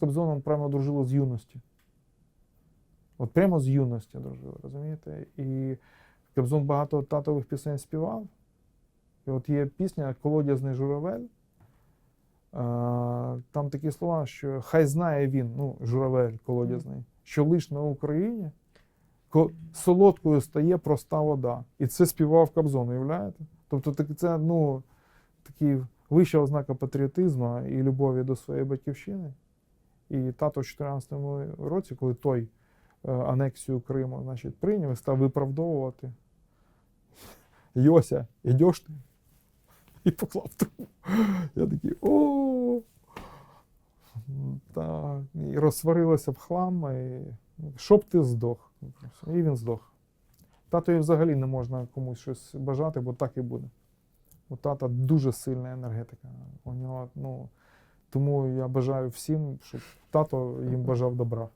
Кобзоном прямо дружили з юності. От прямо з юності дружили, розумієте? І Кобзон багато татових пісень співав. І от є пісня Колодязний журавель. Там такі слова, що хай знає він, ну, журавель колодязний, що лиш на Україні солодкою стає проста вода. І це співав Кобзон, уявляєте? Тобто так- це ну, такий вища ознака патріотизму і любові до своєї батьківщини. І тато в 2014 році, коли той е, анексію Криму значить, прийняв став виправдовувати. Йося, ідеш ти? І поклав трубу. Я такий о. Так, і розсварилося в хлам, і щоб ти здох. І він здох. Татові взагалі не можна комусь щось бажати, бо так і буде. У тата дуже сильна енергетика. У нього, ну, тому я бажаю всім, щоб тато їм бажав добра.